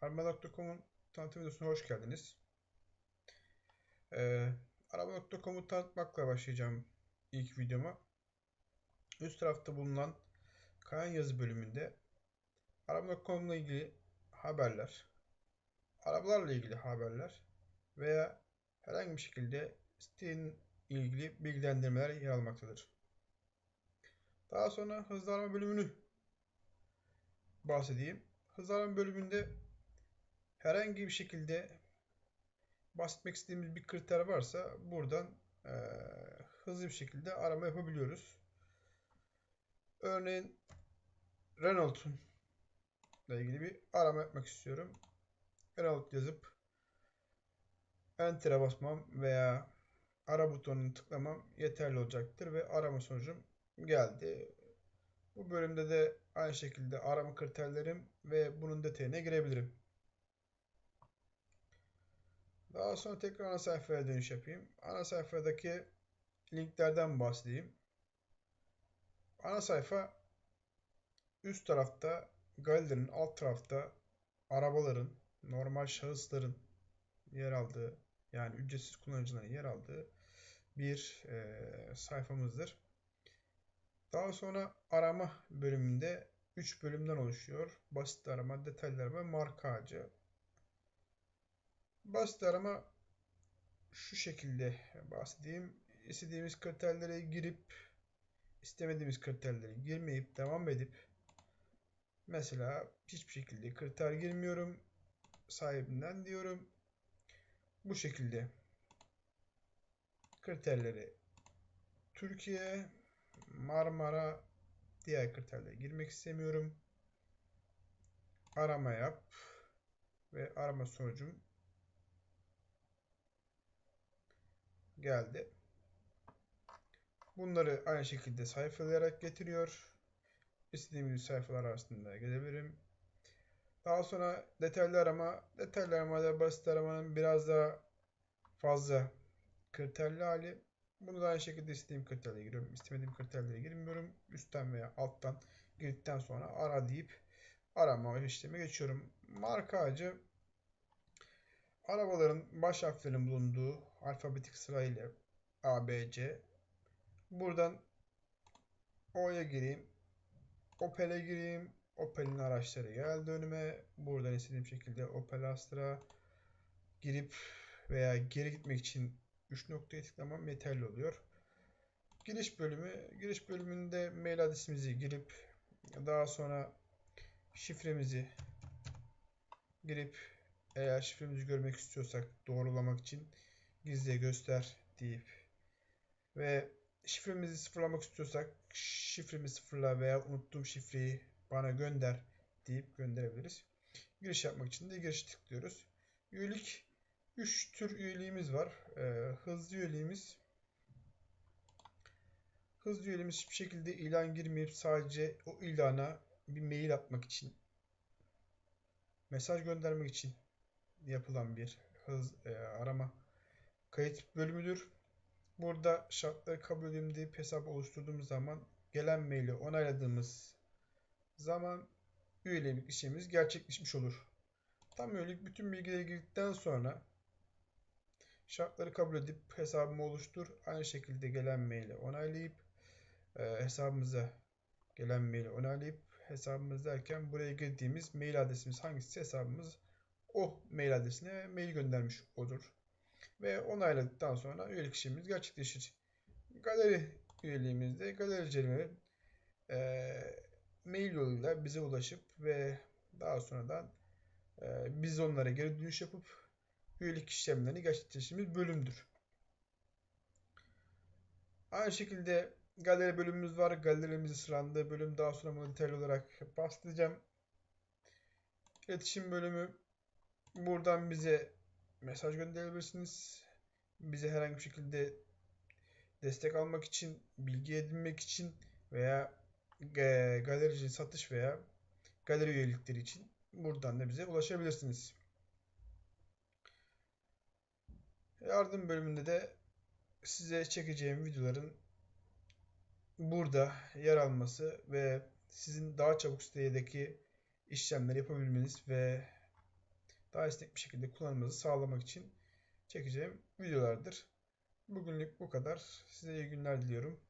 Araba.com'un tanıtım videosuna hoş geldiniz. Ee, Araba.com'u tanıtmakla başlayacağım ilk videoma. Üst tarafta bulunan kayan yazı bölümünde Araba.com ile ilgili haberler, arabalarla ilgili haberler veya herhangi bir şekilde sitenin ilgili bilgilendirmeler yer almaktadır. Daha sonra hızlı arama bölümünü bahsedeyim. Hızlı arama bölümünde herhangi bir şekilde bahsetmek istediğimiz bir kriter varsa buradan e, hızlı bir şekilde arama yapabiliyoruz. Örneğin Renault'un ile ilgili bir arama yapmak istiyorum. Renault yazıp Enter'e basmam veya ara butonunu tıklamam yeterli olacaktır ve arama sonucum geldi. Bu bölümde de aynı şekilde arama kriterlerim ve bunun detayına girebilirim. Daha sonra tekrar ana sayfaya dönüş yapayım. Ana sayfadaki linklerden bahsedeyim. Ana sayfa üst tarafta galerinin alt tarafta arabaların, normal şahısların yer aldığı yani ücretsiz kullanıcıların yer aldığı bir e, sayfamızdır. Daha sonra arama bölümünde 3 bölümden oluşuyor. Basit arama, detaylı arama, marka ağacı. Basit arama şu şekilde bahsedeyim. İstediğimiz kriterlere girip istemediğimiz kriterleri girmeyip devam edip mesela hiçbir şekilde kriter girmiyorum sahibinden diyorum. Bu şekilde kriterleri Türkiye, Marmara, diğer kriterlere girmek istemiyorum. Arama yap ve arama sonucum geldi. Bunları aynı şekilde sayfalayarak getiriyor. İstediğim sayfalar arasında gelebilirim. Daha sonra detaylı arama. Detaylı aramada basit aramanın biraz daha fazla kriterli hali. Bunu da aynı şekilde istediğim kriterlere giriyorum. İstemediğim kriterlere girmiyorum. Üstten veya alttan girdikten sonra ara deyip arama işlemi geçiyorum. Marka ağacı arabaların baş harflerinin bulunduğu alfabetik sırayla A, B, C. Buradan O'ya gireyim. Opel'e gireyim. Opel'in araçları geldi önüme. Buradan istediğim şekilde Opel Astra girip veya geri gitmek için 3 noktaya tıklamam yeterli oluyor. Giriş bölümü. Giriş bölümünde mail adresimizi girip daha sonra şifremizi girip eğer şifremizi görmek istiyorsak doğrulamak için gizliye göster deyip ve şifremizi sıfırlamak istiyorsak şifremi sıfırla veya unuttuğum şifreyi bana gönder deyip gönderebiliriz. Giriş yapmak için de giriş tıklıyoruz. Üyelik 3 tür üyeliğimiz var. Ee, hızlı üyeliğimiz hızlı üyeliğimiz hiçbir şekilde ilan girmeyip sadece o ilana bir mail atmak için mesaj göndermek için yapılan bir hız e, arama kayıt bölümüdür. Burada şartları kabul edeyim deyip hesap oluşturduğumuz zaman gelen maili onayladığımız zaman üyelik işlemimiz gerçekleşmiş olur. Tam üyelik bütün bilgileri girdikten sonra şartları kabul edip hesabımı oluştur. Aynı şekilde gelen maili onaylayıp e, hesabımıza gelen maili onaylayıp hesabımız derken buraya girdiğimiz mail adresimiz hangisi hesabımız o mail adresine mail göndermiş olur. Ve onayladıktan sonra üyelik işlemimiz gerçekleşir. Galeri üyeliğimizde galericilerin e, mail yoluyla bize ulaşıp ve daha sonradan e, biz onlara geri dönüş yapıp üyelik işlemlerini gerçekleştirdiğimiz bölümdür. Aynı şekilde galeri bölümümüz var. Galerilerimizin sıralandığı bölüm daha sonra bunu detaylı olarak bahsedeceğim. İletişim bölümü buradan bize mesaj gönderebilirsiniz. Bize herhangi bir şekilde destek almak için, bilgi edinmek için veya galerici satış veya galeri üyelikleri için buradan da bize ulaşabilirsiniz. Yardım bölümünde de size çekeceğim videoların burada yer alması ve sizin daha çabuk sitedeki işlemleri yapabilmeniz ve daha esnek bir şekilde kullanımınızı sağlamak için çekeceğim videolardır. Bugünlük bu kadar. Size iyi günler diliyorum.